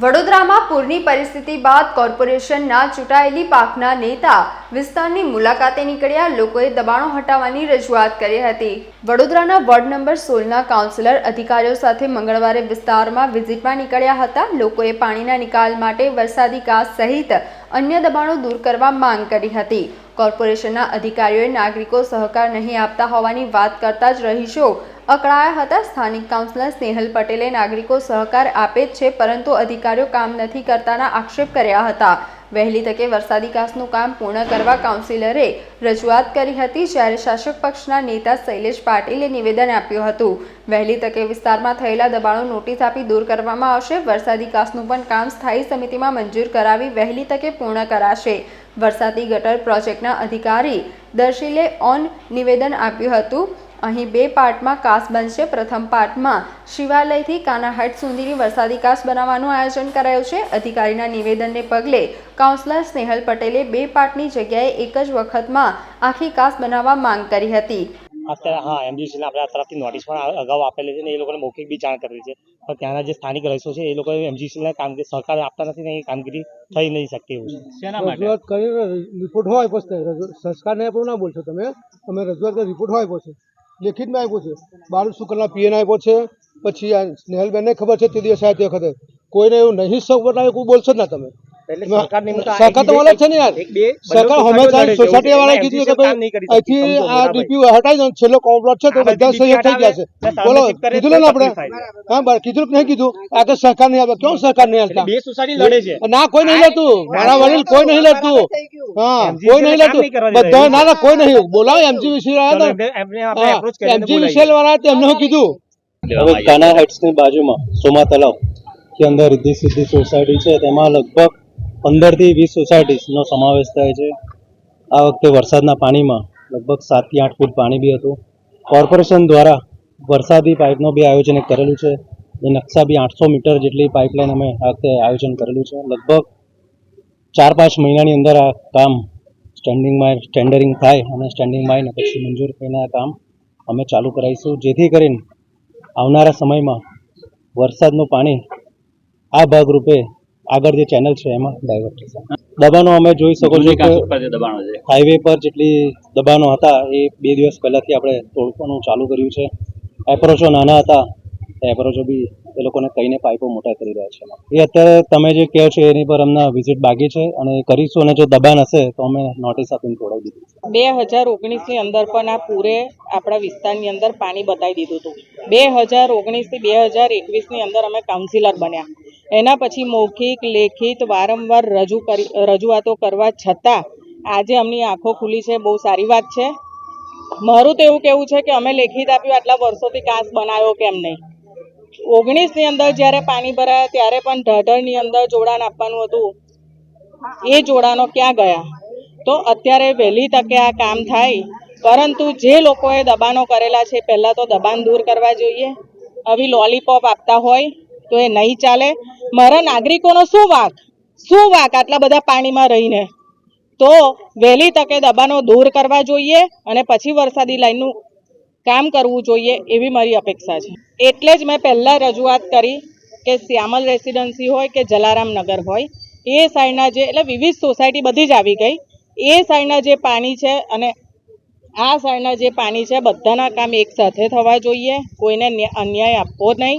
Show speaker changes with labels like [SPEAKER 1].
[SPEAKER 1] વડોદરામાં પૂરની પરિસ્થિતિ બાદ કોર્પોરેશનના ચૂંટાયેલી પાકના નેતા વિસ્તારની મુલાકાતે નીકળ્યા લોકોએ દબાણો હટાવવાની રજૂઆત કરી હતી. વડોદરાના વોર્ડ નંબર સોળના કાઉન્સિલર અધિકારીઓ સાથે મંગળવારે વિસ્તારમાં વિઝિટમાં નીકળ્યા હતા. લોકોએ પાણીના નિકાલ માટે વરસાદી કાસ સહિત અન્ય દબાણો દૂર કરવા માંગ કરી હતી. કોર્પોરેશનના અધિકારીઓએ નાગરિકો સહકાર નહીં આપતા હોવાની વાત કરતા જ રહીશો. અકળાયા હતા સ્થાનિક કાઉન્સિલર સ્નેહલ પટેલે નાગરિકો સહકાર આપે જ છે, પરંતુ અધિકારીઓ કામ નથી કરતાના આક્ષેપ કર્યા હતા. વહેલી તકે વરસાદી કાસનું કામ પૂર્ણ કરવા કાઉન્સિલરે રજૂઆત કરી હતી, જ્યારે શાસક પક્ષના નેતા શૈલેષ પાટીલે નિવેદન આપ્યું હતું. વહેલી તકે વિસ્તારમાં થયેલા દબાણો નોટિસ આપી દૂર કરવામાં આવશે. વરસાદી કાસનું પણ કામ સ્થાયી સમિતિમાં મંજૂર કરાવી વહેલી તકે પૂર્ણ કરાશે. વરસાદી ગટર પ્રોજેક્ટના અધિકારી દર્શીલે ઓન નિવેદન આપ્યું હતું. અહીં બે પાર્ટમાં કાસ બનશે. પ્રથમ પાર્ટમાં શિવાલયથી કાનાહાટ સુધીની વરસાદી કાસ બનાવવાનું આયોજન કરાયું છે. અધિકારીના નિવેદનને પગલે કાઉન્સિલર સ્નેહલ પટેલે બે પાર્ટની જગ્યાએ એક જ વખતમાં આખી કાસ બનાવવા માંગ કરી હતી.
[SPEAKER 2] અત્યારે હા એમજીસીને આપણે આ તરફથી નોટિસ પણ અગાઉ આપેલી છે ને એ લોકોને મૌખિક બી જાણ કરેલી છે. પણ ત્યાંના જે સ્થાનિક રહીશો છે એ લોકો એમજીસીને કામગીરી સહકાર આપતા નથી ને એ કામગીરી થઈ નહીં શકતી એવું છે.
[SPEAKER 3] રજૂઆત કરીને રિપોર્ટ હોય પછી છે રજૂ- સંસ્કાર ને બોલશો તમે. અમે રજૂઆત કરી રિપોર્ટ હોય આપ્યો છે લેખિતમાં આપ્યો છે. બાળુ શુક્લના પીએન આપ્યો છે પછી આ સ્નેહલબેનને ખબર છે તે દિવસે આ તે વખતે. કોઈને એવું નહીં સૌ કોઈ બોલશો જ ના તમે.
[SPEAKER 2] એટલે સરકારની એમ તો આ
[SPEAKER 3] સરકાર તો
[SPEAKER 2] એક
[SPEAKER 3] મળે જ છે ને યાર. સરકાર હંમેશા સોસાયટી વાળાએ કીધું કે
[SPEAKER 2] કામ નહીં કરી
[SPEAKER 3] ભાઈ અહીંથી આ ડીપી હટાઈ દો છેલ્લો કોમ્પ્લોટ છે તો બધા સહયોગ થઈ ગયા છે. બોલો કીધું ને આપણે. હા બરાબર કીધું નહીં કીધું. આગળ સરકાર નહીં આપે કેમ સરકાર નહીં
[SPEAKER 2] એટલે બે સોસાયટી લડે છે.
[SPEAKER 3] ના કોઈ નહીં લડતું. મારા વડીલ કોઈ નહીં લડતું. હા કોઈ નહીં લડતું.
[SPEAKER 2] નહીં કરવા દીધા
[SPEAKER 3] બધા ના ના કોઈ નહીં. બોલાવો એમજી વિશે
[SPEAKER 2] ચલો
[SPEAKER 3] આવ્યા હતા એમજી
[SPEAKER 2] બોલાવીએ.
[SPEAKER 3] વાળા એમને હું કીધું.
[SPEAKER 4] હવે કાના હાઇટ્સની બાજુમાં સોમા તલાવ. કે અંદર રિદ્ધિ સિદ્ધિ સોસાયટી છે. તેમાં લગભગ પંદરથી વીસ સોસાયટીસનો સમાવેશ થાય છે. આ વખતે વરસાદના પાણીમાં લગભગ સાતથી આઠ ફૂટ પાણી બી હતું. કોર્પોરેશન દ્વારા વરસાદી પાઇપનો બી આયોજન કરેલું છે એ નકશા બી આઠસો મીટર જેટલી પાઇપલાઇન અમે આ વખતે આયોજન કરેલું છે. લગભગ ચાર પાંચ મહિનાની અંદર આ કામ સ્ટેન્ડિંગમાં ટેન્ડરિંગ થાય અને સ્ટેન્ડિંગમાં પછી મંજૂર થઈને આ કામ અમે ચાલુ કરાવીશું. જેથી કરીને આવનારા સમયમાં વરસાદનું પાણી આ ભાગરૂપે આગળ જે ચેનલ છે એમાં ડાયવર્ટ થશે. દબાણો અમે જોઈ શકો છો કે
[SPEAKER 5] દબાણો
[SPEAKER 4] હાઈવે પર જેટલી દબાણો હતા એ બે દિવસ પહેલાથી આપણે તોડવાનું ચાલુ કર્યું છે. એપ્રોચો નાના હતા. એપ્રોચો બી એ લોકોને કહીને પાઇપો મોટા કરી રહ્યા છે એ અત્યારે તમે જે કહો છો એની પર અમને વિઝિટ બાકી છે અને એ કરીશું અને જો દબાણ હશે તો અમે નોટિસ આપીને તોડાવી દીધું
[SPEAKER 6] બે હજાર ઓગણીસની અંદર પણ આ પૂરે આપણા વિસ્તારની અંદર પાણી બતાવી દીધું હતું. બે હજાર ઓગણીસથી બે હજાર એકવીસની અંદર અમે કાઉન્સિલર બન્યા. એના પછી મૌખિક, લેખિત, વારંવાર રજૂ કરી, રજૂઆતો કરવા છતાં આજે અમની આંખો ખુલી છે. બહુ સારી વાત છે. મારું તો એવું કહેવું છે કે અમે લેખિત આપ્યું આટલા વર્ષોથી કાંસ બનાવ્યો કેમ નહીં? ઓગણીસની અંદર જ્યારે પાણી ભરાયા ત્યારે પણ ઢાઢરની અંદર જોડાણ આપવાનું હતું. એ જોડાણો ક્યાં ગયા? તો અત્યારે વહેલી તકે આ કામ થાય. પરંતુ જે લોકોએ દબાણો કરેલા છે, પહેલાં તો દબાણ દૂર કરવા જોઈએ. આવી લોલીપોપ આપતા હોય તો એ નહીં ચાલે. મારા નાગરિકોનો શું વાંક? શું વાંક આટલા બધા પાણીમાં રહીને? તો વહેલી તકે દબાણો દૂર કરવા જોઈએ અને પછી વરસાદી લાઈનનું કામ કરવું જોઈએ એવી મારી અપેક્ષા છે. એટલે જ મેં પહેલાં રજૂઆત કરી કે શ્યામલ રેસિડન્સી હોય કે જલારામ નગર હોય, એ સાઈડના જે એટલે વિવિધ સોસાયટી બધી જ આવી ગઈ. એ સાઈડના જે પાણી છે અને આ સાઈડના જે પાણી છે, બધાના કામ એક સાથે થવા જોઈએ. કોઈને અન્યાય આપવો નહીં.